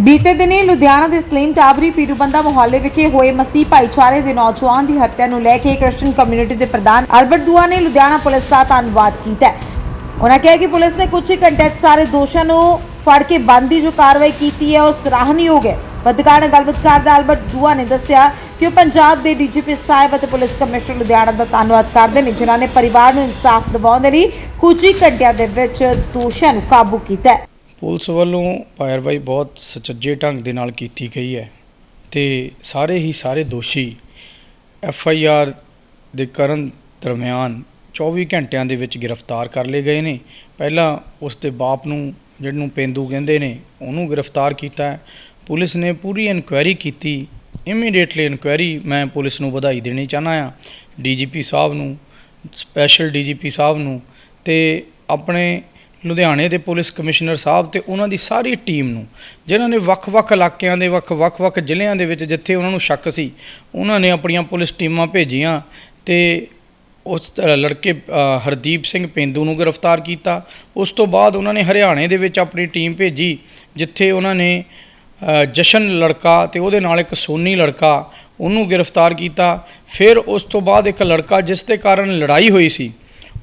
ਬੀਤੇ ਦਿਨੀ ਲੁਧਿਆਣਾ ਦੇ ਸਲੀਮ ਟਾਬਰੀ ਪੀਰੂਬੰਦਾ ਮੁਹੱਲੇ ਵਿਖੇ ਹੋਏ ਮਸੀਹ ਭਾਈਚਾਰੇ ਦੇ ਨੌਜਵਾਨ ਦੀ ਹੱਤਿਆ ਨੂੰ ਲੈ ਕੇ ਕ੍ਰਿਸਚੀਅਨ ਕਮਿਊਨਿਟੀ ਦੇ ਪ੍ਰਧਾਨ ਅਲਬਰਟ ਦੁਆ ਨੇ ਲੁਧਿਆਣਾ ਪੁਲਿਸ ਦਾ ਧੰਨਵਾਦ ਕੀਤਾ। ਉਹਨਾਂ ਕਿਹਾ ਕਿ ਪੁਲਿਸ ਨੇ ਕੁਝ ਹੀ ਘੰਟੇ 'ਚ ਸਾਰੇ ਦੋਸ਼ਾਂ ਨੂੰ ਫੜ ਕੇ ਬੰਦ ਦੀ ਜੋ ਕਾਰਵਾਈ ਕੀਤੀ ਹੈ ਉਹ ਸਰਾਹਨਯੋਗ ਹੈ। ਪੱਤਰਕਾਰ ਨਾਲ ਗੱਲਬਾਤ ਕਰਦਾ ਅਲਬਰਟ ਦੁਆ ਨੇ ਦੱਸਿਆ ਕਿ ਉਹ ਪੰਜਾਬ ਦੇ ਡੀਜੀਪੀ ਸਾਹਿਬ ਅਤੇ ਪੁਲਿਸ ਕਮਿਸ਼ਨਰ ਲੁਧਿਆਣਾ ਦਾ ਧੰਨਵਾਦ ਕਰਦੇ ਨੇ, ਜਿਨ੍ਹਾਂ ਨੇ ਪਰਿਵਾਰ ਨੂੰ ਇਨਸਾਫ ਦਿਵਾਉਣ ਦੇ ਲਈ ਕੁਝ ਹੀ ਘੰਟਿਆਂ ਦੇ ਵਿੱਚ ਦੋਸ਼ੀਆਂ ਨੂੰ ਕਾਬੂ ਕੀਤਾ ਹੈ। ਪੁਲਿਸ ਵੱਲੋਂ ਕਾਰਵਾਈ ਬਹੁਤ ਸੁਚੱਜੇ ਢੰਗ ਦੇ ਨਾਲ ਕੀਤੀ ਗਈ ਹੈ ਤੇ ਸਾਰੇ ਹੀ ਸਾਰੇ ਦੋਸ਼ੀ ਐਫ ਆਈ ਆਰ ਦੇ ਕਰਨ ਦਰਮਿਆਨ 24 ਘੰਟਿਆਂ ਦੇ ਵਿੱਚ ਗ੍ਰਿਫਤਾਰ ਕਰ ਲਏ ਗਏ ਨੇ। ਪਹਿਲਾਂ ਉਸ ਦੇ ਬਾਪ ਨੂੰ, ਜਿਹਨੂੰ ਪੇਂਦੂ ਕਹਿੰਦੇ ਨੇ, ਉਹਨੂੰ ਗ੍ਰਿਫਤਾਰ ਕੀਤਾ ਪੁਲਿਸ ਨੇ ਪੂਰੀ ਇਨਕੁਆਇਰੀ ਕੀਤੀ। ਇਮੀਡੀਏਟਲੀ ਇਨਕੁਆਇਰੀ ਮੈਂ ਪੁਲਿਸ ਨੂੰ ਵਧਾਈ ਦੇਣੀ ਚਾਹਨਾ ਆ ਡੀਜੀਪੀ ਸਾਹਿਬ ਨੂੰ, ਸਪੈਸ਼ਲ ਡੀਜੀਪੀ ਸਾਹਿਬ ਨੂੰ ਤੇ ਆਪਣੇ ਲੁਧਿਆਣੇ ਦੇ ਪੁਲਿਸ ਕਮਿਸ਼ਨਰ ਸਾਹਿਬ ਤੇ ਉਹਨਾਂ ਦੀ ਸਾਰੀ ਟੀਮ ਨੂੰ, ਜਿਨ੍ਹਾਂ ਨੇ ਵੱਖ-ਵੱਖ ਇਲਾਕਿਆਂ ਦੇ ਵੱਖ ਵੱਖ-ਵੱਖ ਜ਼ਿਲ੍ਹਿਆਂ ਦੇ ਵਿੱਚ ਜਿੱਥੇ ਉਹਨਾਂ ਨੂੰ ਸ਼ੱਕ ਸੀ, ਉਹਨਾਂ ਨੇ ਆਪਣੀਆਂ ਪੁਲਿਸ ਟੀਮਾਂ ਭੇਜੀਆਂ ਤੇ ਉਸ ਲੜਕੇ ਹਰਦੀਪ ਸਿੰਘ ਪੇਂਦੂ ਨੂੰ ਗ੍ਰਿਫਤਾਰ ਕੀਤਾ। ਉਸ ਤੋਂ ਬਾਅਦ ਉਹਨਾਂ ਨੇ ਹਰਿਆਣੇ ਦੇ ਵਿੱਚ ਆਪਣੀ ਟੀਮ ਭੇਜੀ, ਜਿੱਥੇ ਉਹਨਾਂ ਨੇ ਜਸ਼ਨ ਲੜਕਾ ਤੇ ਉਹਦੇ ਨਾਲ ਇੱਕ ਸੋਨੀ ਲੜਕਾ ਉਹਨੂੰ ਗ੍ਰਿਫਤਾਰ ਕੀਤਾ। ਫਿਰ ਉਸ ਤੋਂ ਬਾਅਦ ਇੱਕ ਲੜਕਾ ਜਿਸ ਦੇ ਕਾਰਨ ਲੜਾਈ ਹੋਈ ਸੀ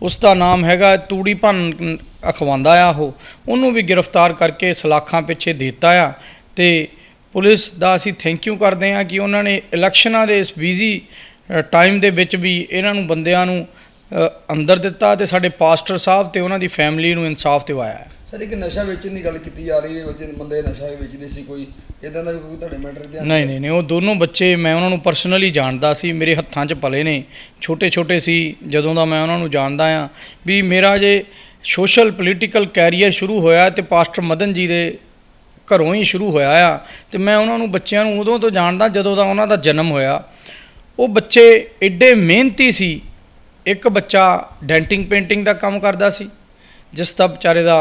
ਉਸ ਦਾ ਨਾਮ ਹੈਗਾ ਤੂੜੀ ਭੰਨ ਅਖਵਾਉਂਦਾ ਆ ਉਹ। ਉਹਨੂੰ ਵੀ ਗ੍ਰਿਫਤਾਰ ਕਰਕੇ ਸਲਾਖਾਂ ਪਿੱਛੇ ਦਿੱਤਾ ਆ ਤੇ ਪੁਲਿਸ ਦਾ ਅਸੀਂ ਥੈਂਕ ਯੂ ਕਰਦੇ ਹਾਂ ਕਿ ਉਹਨਾਂ ਨੇ ਇਲੈਕਸ਼ਨਾਂ ਦੇ ਇਸ ਬਿਜ਼ੀ ਟਾਈਮ ਦੇ ਵਿੱਚ ਵੀ ਇਹਨਾਂ ਨੂੰ ਬੰਦਿਆਂ ਨੂੰ ਅੰਦਰ ਦਿੱਤਾ ਤੇ ਸਾਡੇ ਪਾਸਟਰ ਸਾਹਿਬ ਤੇ ਉਹਨਾਂ ਦੀ ਫੈਮਿਲੀ ਨੂੰ ਇਨਸਾਫ ਦਿਵਾਇਆ ਸਰ, ਇੱਕ ਨਸ਼ਾ ਵੇਚਣ ਦੀ ਗੱਲ ਕੀਤੀ ਜਾ ਰਹੀ ਹੈ ਬੱਚੇ, ਬੰਦੇ ਨਸ਼ਾ ਵੀ ਵੇਚਦੇ ਸੀ ਕੋਈ। ਇਦਾਂ ਦਾ ਕੋਈ ਤੁਹਾਡੇ ਮੈਟਰ ਧਿਆਨ ਨਹੀਂ ਨਹੀਂ ਨਹੀਂ, ਉਹ ਦੋਨੋਂ ਬੱਚੇ ਮੈਂ ਉਹਨਾਂ ਨੂੰ ਪਰਸਨਲੀ ਜਾਣਦਾ ਸੀ, ਮੇਰੇ ਹੱਥਾਂ 'ਚ ਪਲੇ ਨੇ। ਛੋਟੇ ਛੋਟੇ ਸੀ, ਜਦੋਂ ਦਾ ਮੈਂ ਉਹਨਾਂ ਨੂੰ ਜਾਣਦਾ ਆ ਵੀ ਮੇਰਾ ਜੇ ਸੋਸ਼ਲ ਪੋਲੀਟੀਕਲ ਕੈਰੀਅਰ ਸ਼ੁਰੂ ਹੋਇਆ ਤੇ ਪਾਸਟਰ ਮਦਨ ਜੀ ਦੇ ਘਰੋਂ ਹੀ ਸ਼ੁਰੂ ਹੋਇਆ ਆ। ਤੇ ਮੈਂ ਉਹਨਾਂ ਨੂੰ ਬੱਚਿਆਂ ਨੂੰ ਉਦੋਂ ਤੋਂ ਜਾਣਦਾ ਜਦੋਂ ਦਾ ਉਹਨਾਂ ਦਾ ਜਨਮ ਹੋਇਆ। ਉਹ ਬੱਚੇ ਐਡੇ ਮਿਹਨਤੀ ਸੀ। ਇੱਕ ਬੱਚਾ ਡੈਂਟਿੰਗ ਪੇਂਟਿੰਗ ਦਾ ਕੰਮ ਕਰਦਾ ਸੀ, ਜਿਸ ਦਾ ਵਿਚਾਰੇ ਦਾ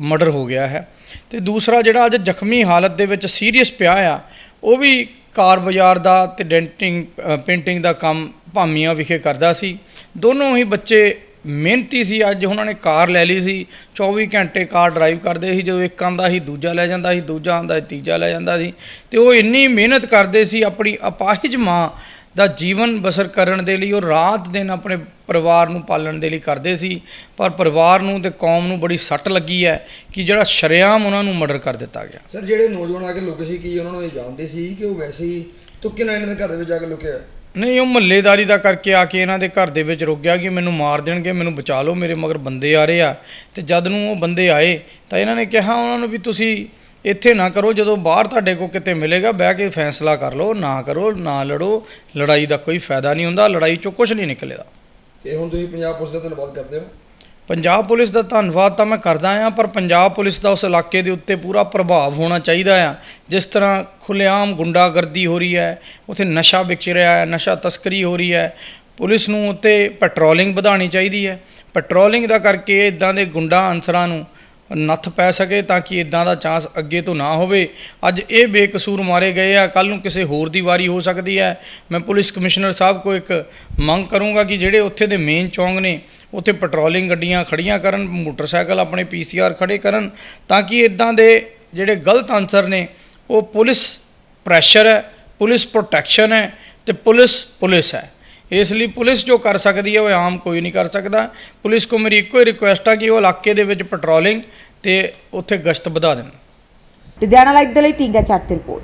ਮਰਡਰ ਹੋ ਗਿਆ ਹੈ। ਤੇ ਦੂਸਰਾ ਜਿਹੜਾ ਅੱਜ ਜ਼ਖਮੀ ਹਾਲਤ ਦੇ ਵਿੱਚ ਸੀਰੀਅਸ ਪਿਆ ਆ, ਉਹ ਵੀ ਕਾਰ ਬਾਜ਼ਾਰ ਦਾ ਤੇ ਡੈਂਟਿੰਗ ਪੇਂਟਿੰਗ ਦਾ ਕੰਮ ਭਾਮੀਆਂ ਵਿਖੇ ਕਰਦਾ ਸੀ। ਦੋਨੋਂ ਹੀ ਬੱਚੇ ਮਿਹਨਤੀ ਸੀ, ਅੱਜ ਉਹਨਾਂ ਨੇ ਕਾਰ ਲੈ ਲਈ ਸੀ। 24 ਘੰਟੇ ਕਾਰ ਡਰਾਈਵ ਕਰਦੇ ਸੀ, ਜਦੋਂ ਇੱਕ ਆਂਦਾ ਸੀ, ਦੂਜਾ ਲੈ ਜਾਂਦਾ ਸੀ, ਦੂਜਾ ਆਂਦਾ ਸੀ, ਤੀਜਾ ਲੈ ਜਾਂਦਾ ਸੀ। ਤੇ ਉਹ ਇੰਨੀ ਮਿਹਨਤ ਕਰਦੇ ਸੀ, ਆਪਣੀ ਅਪਾਹਿਜ ਮਾਂ ਦਾ ਜੀਵਨ ਬਸਰ ਕਰਨ ਦੇ ਲਈ ਉਹ ਰਾਤ ਦਿਨ ਆਪਣੇ ਪਰਿਵਾਰ ਨੂੰ ਪਾਲਣ ਦੇ ਲਈ ਕਰਦੇ ਸੀ ਪਰ ਪਰਿਵਾਰ ਨੂੰ ਤੇ ਕੌਮ ਨੂੰ ਬੜੀ ਸੱਟ ਲੱਗੀ ਹੈ ਕਿ ਜਿਹੜਾ ਸ਼ਰੇਆਮ ਉਹਨਾਂ ਨੂੰ ਮਰਡਰ ਕਰ ਦਿੱਤਾ ਗਿਆ। ਸਰ ਜਿਹੜੇ ਨੌਜਵਾਨ ਆ ਕੇ ਲੁਕੇ ਸੀ ਕੀ ਉਹਨਾਂ ਨੂੰ ਇਹ ਜਾਣਦੇ ਸੀ ਕਿ ਉਹ ਵੈਸੇ ਹੀ ਤੁੱਕੇ ਨਾਲ ਇਹਨਾਂ ਦੇ ਘਰ ਦੇ ਵਿੱਚ ਜਾ ਕੇ ਲੁਕਿਆ ਨਹੀਂ ਉਹ ਮਹੱਲੇਦਾਰੀ ਦਾ ਕਰਕੇ ਆ ਕੇ ਇਹਨਾਂ ਦੇ ਘਰ ਦੇ ਵਿੱਚ ਰੁਕ ਗਿਆ ਕਿ ਮੈਨੂੰ ਮਾਰ ਦੇਣਗੇ ਮੈਨੂੰ ਬਚਾ ਲਓ ਮੇਰੇ ਮਗਰ ਬੰਦੇ ਆ ਰਹੇ ਆ। ਤੇ ਜਦ ਨੂੰ ਉਹ ਬੰਦੇ ਆਏ ਤਾਂ ਇਹਨਾਂ ਨੇ ਕਿਹਾ ਉਹਨਾਂ ਨੂੰ ਵੀ ਤੁਸੀਂ ਇੱਥੇ ਨਾ ਕਰੋ ਜਦੋਂ ਬਾਹਰ ਤੁਹਾਡੇ ਕੋਲ ਕਿਤੇ ਮਿਲੇਗਾ ਬਹਿ ਕੇ ਫੈਸਲਾ ਕਰ ਲਓ ਨਾ ਕਰੋ ਨਾ ਲੜੋ ਲੜਾਈ ਦਾ ਕੋਈ ਫਾਇਦਾ ਨਹੀਂ ਹੁੰਦਾ ਲੜਾਈ ਚੋਂ ਕੁਝ ਨਹੀਂ ਨਿਕਲੇਗਾ। ਤੇ ਹੁਣ ਤੁਸੀਂ ਪੰਜਾਬ ਪੁਲਿਸ ਦਾ ਧੰਨਵਾਦ ਕਰਦੇ ਹੋ? ਪੰਜਾਬ ਪੁਲਿਸ ਦਾ ਧੰਨਵਾਦ ਤਾਂ ਮੈਂ ਕਰਦਾ ਆ ਪਰ ਪੰਜਾਬ ਪੁਲਿਸ ਦਾ ਉਸ ਇਲਾਕੇ ਦੇ ਉੱਤੇ ਪੂਰਾ ਪ੍ਰਭਾਵ ਹੋਣਾ ਚਾਹੀਦਾ ਆ। ਜਿਸ ਤਰ੍ਹਾਂ ਖੁੱਲੇਆਮ ਗੁੰਡਾਗਰਦੀ ਹੋ ਰਹੀ ਹੈ ਉੱਥੇ ਨਸ਼ਾ ਵਿਕ ਰਿਹਾ ਹੈ ਨਸ਼ਾ ਤਸਕਰੀ ਹੋ ਰਹੀ ਹੈ ਪੁਲਿਸ ਨੂੰ ਉੱਤੇ ਪੈਟਰੋਲਿੰਗ ਵਧਾਉਣੀ ਚਾਹੀਦੀ ਹੈ। ਪੈਟਰੋਲਿੰਗ ਦਾ ਕਰਕੇ ਇਦਾਂ ਦੇ ਗੁੰਡਾ ਅਨਸਰਾਂ ਨੂੰ ਨੱਥ ਪੈ ਸਕੇ ਤਾਂ ਕਿ ਇਦਾਂ ਦਾ ਚਾਂਸ ਅੱਗੇ ਤੋਂ ਨਾ ਹੋਵੇ। ਅੱਜ ਇਹ ਬੇਕਸੂਰ ਮਾਰੇ ਗਏ ਆ। ਕੱਲ ਨੂੰ ਕਿਸੇ ਹੋਰ ਦੀ ਵਾਰੀ ਹੋ ਸਕਦੀ ਹੈ। ਮੈਂ ਪੁਲਿਸ ਕਮਿਸ਼ਨਰ ਸਾਹਿਬ ਕੋ ਇੱਕ ਮੰਗ ਕਰੂੰਗਾ ਕਿ ਜਿਹੜੇ ਉੱਥੇ ਦੇ ਮੇਨ ਚੌਂਕ ਨੇ, ਉੱਥੇ ਪੈਟਰੋਲਿੰਗ ਗੱਡੀਆਂ ਖੜੀਆਂ ਕਰਨ, ਮੋਟਰਸਾਈਕਲ ਆਪਣੇ ਪੀਸੀਆਰ ਖੜੇ ਕਰਨ ਤਾਂ ਕਿ ਇਦਾਂ ਦੇ ਜਿਹੜੇ ਗਲਤ ਅਨਸਰ ਨੇ, ਉਹ ਪੁਲਿਸ ਪ੍ਰੈਸ਼ਰ ਹੈ, ਪੁਲਿਸ ਪ੍ਰੋਟੈਕਸ਼ਨ ਹੈ ਤੇ ਪੁਲਿਸ ਪੁਲਿਸ ਹੈ। ਇਸ ਲਈ ਪੁਲਿਸ ਜੋ ਕਰ ਸਕਦੀ ਹੈ, ਉਹ ਆਮ ਕੋਈ ਨਹੀਂ ਕਰ ਸਕਦਾ। ਪੁਲਿਸ ਕੋ ਮੇਰੀ ਇੱਕੋ ਹੀ ਰਿਕੁਐਸਟ ਆ ਕਿ ਉਹ ਇਲਾਕੇ ਦੇ ਵਿੱਚ ਪੈਟਰੋਲਿੰਗ ਤੇ ਉੱਥੇ ਗਸ਼ਤ ਵਧਾ ਦੇਣ। ਲੁਧਿਆਣਾ ਲਾਈਵ ਦੇ ਲਈ ਟੀਂਗਾ ਚੱਟ ਦੀ ਰਿਪੋਰਟ।